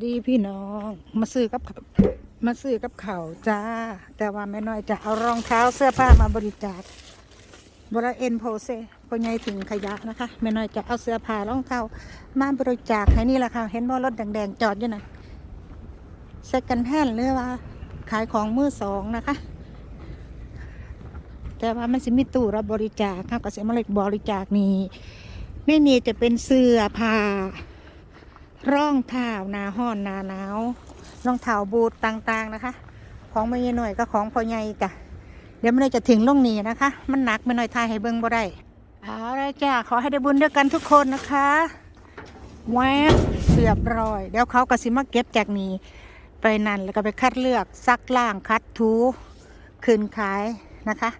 ดีพี่น้องมาซื้อกับมาซื้อกับเขาจ้า แต่ว่าแม่น้อยจะเอารองเท้าเสื้อผ้ามาบริจาคบริเอ็นโพเซพอใหญ่ถึงขยะนะคะแม่น้อยจะเอาเสื้อผ้ารองเท้ามาบริจาคให้นี่แหละค่ะ เห็นว่ารถแดงๆจอดอยู่นะเซ็กันแฮนหรือว่า ขายของมือสองนะคะ แต่ว่ามันสิมีตู้รับบริจาคค่ะก็สิมาเล็กบริจาคนี่นี่นี่จะเป็นเสื้อผ้า ร่องเท้านาห้อนนาหนาวรองเท้าบูทต่างๆนะคะ ของไม่หน่อยก็ของพอใหญ่กะเดี๋ยวมันจะถึงลงนี้นะคะ มันหนักไม่หน่อยทายให้เบิ้งบ่ได้เอาละจ้าขอให้ได้บุญด้วยกันทุกคนนะคะแหวบเรียบร้อย เดี๋ยวเขาก็สิมาเก็บจากนี้ ไปนั่นแล้วก็ไปคัดเลือกซักล่างคัดถูคืนขายนะคะ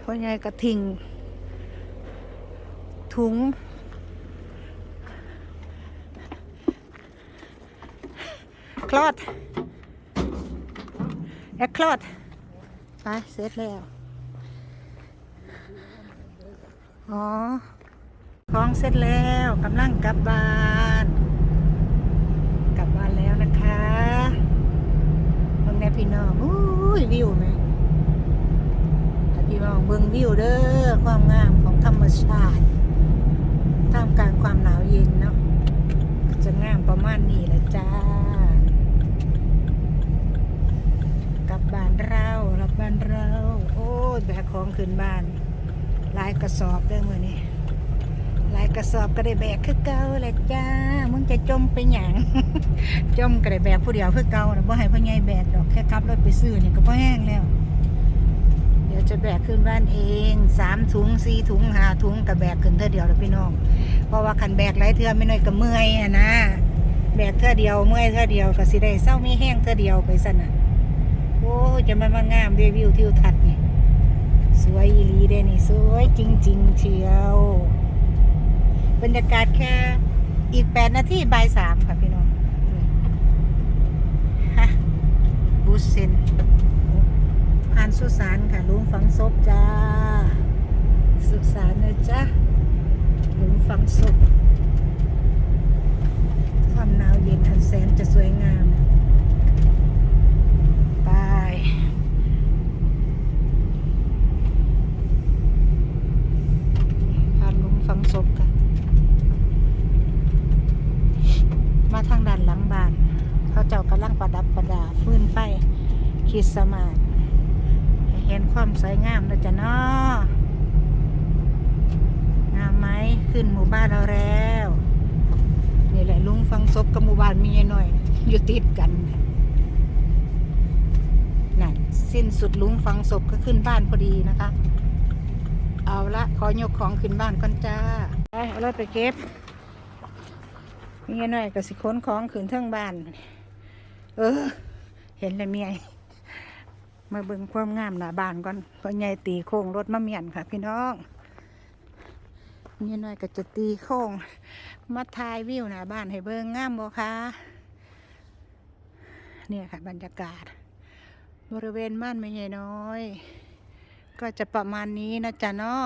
พ่อใหญ่ก็ทิ้ง ถุง คลอด แอคคลอด ไปเสร็จแล้ว อ๋อของเสร็จแล้วกำลังกลับบ้านกลับบ้านแล้วนะคะเบิ่งแนพี่น้องอุ้ยวิวไหมพี่น้องเบิ่งวิวเด้อความงามของธรรมชาติ ท่ามกลางความหนาวเย็นเนาะจะงามประมาณนี้แหละจ้า กลับบ้านเรากลับบ้านเรา โอ้ยแบกของขึ้นบ้านลายกระสอบเด้อมือนี้ลายกระสอบก็ได้แบกคือเก่าแหละจ้า มึงจะจมไปหยังจมก็ได้แบกผู้เดียวคือเก่านะบ่ให้พ่อใหญ่แบกดอกแค่ขับรถไปซื้อเนี่ยก็พอแห้งแล้ว ดี๋ยวจะแบกขึ้นบ้านเองสามถุงสี่ถุงห้าถุงกับแบกขึ้นเท่าเดียวแล้วพี่น้อง เพราะว่าขันแบกหลายเทื่อไม่น้อยก็เมื่อยอะนะแบกเท่าเดียวเมื่อยเท่าเดียวก็สิได้เศร้ามีแห้งเท่าเดียวไปสั่นน่ะโอ้จะมันมางามเดวิวทิวทัศน์นี่สวยอีหลีเด้นี่สวยจริง ๆ เชียว บรรยากาศแค่อีกแปดนาทีบ่ายสามค่ะพี่น้องฮะบูสเซนานสุสานค่ะลุมฝังศพจ้า สุสานนะจ๊ะลุมฝังศพความหนาวเย็นอันแสนจะสวยงามไปผ่านหลุมฝังศพค่ะมาทางด้านหลังบ้าน เขาเจ้ากำลังประดับประดา ฟื้นไฟคิดสมาสให้ เห็นความสวยงามนะจ๊ะเนาะงามไหมขึ้นหมู่บ้านเราแล้ว นี่แหละลุงฟังศพกับหมู่บ้านมีหน่อยอยู่ติดกันนั่นสิ้นสุดลุงฟังศพก็ขึ้นบ้านพอดีนะคะ เอาละขอยกของขึ้นบ้านก่อนจ้าไปเอารถไปเก็บมีหน่อยก็สิค้นของขึ้นเทั้งบ้าน เออ เห็นแล้วเมีย มาเบิ่งความงามหน้าบ้านก่อนเพราะใหญ่ตีโค้งรถมาเมียนค่ะ พี่น้องนี่น้อยก็จะตีโค้งมาถ่ายวิวหน้าบ้านให้เบิ่งงามบ่คะเนี่ยค่ะบรรยากาศ บริเวณบ้านไม่ใหญ่น้อย ก็จะประมาณนี้นะจ๊ะเนาะ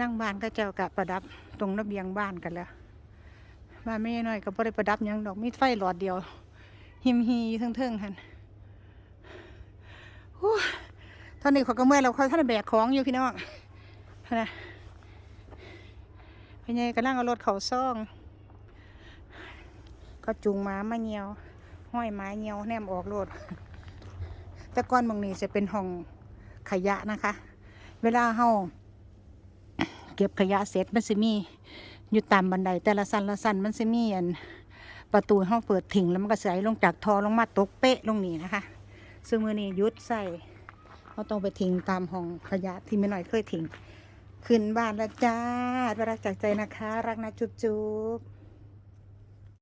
ล่างบ้านก็จ้ากะประดับตรงระเบียงบ้านกันแล้วบ้านไม่ใหญ่น้อยก็บ่ได้ประดับยังดอกมีไฟหลอดเดียวหิมฮีอยู่เทิงๆหัน ฮู้ตอนนี้เขาก็เมื่อยเราเขาท่านแบกของอยู่พี่น้องนะพี่ใหญ่กำลังเอารถเขาซ่อง ก็จูงม้ามาเงียว ห้อยไม้เงียวแนมออกรถแต่ก้อนบางนี้จะเป็นห้องขยะนะคะ เวลาเฮาเก็บขยะเสร็จมันสิมี อยู่ตามบันไดแต่ละสั้นละสั้นมันสิมีอันประตูห้องเปิดถิงแล้วมันก็ใส่ลงจากทอลงมาตกเป๊ะลงนี่นะคะ ซึ่งมือนี้ยุดใส่เขาต้องไปทิ้งตามห้องขยะที่ไม่น้อยเคยทิ้ง ขึ้นบ้านแล้วจ้ารักจากใจนะคะ รักนะจุ๊บจุ๊บ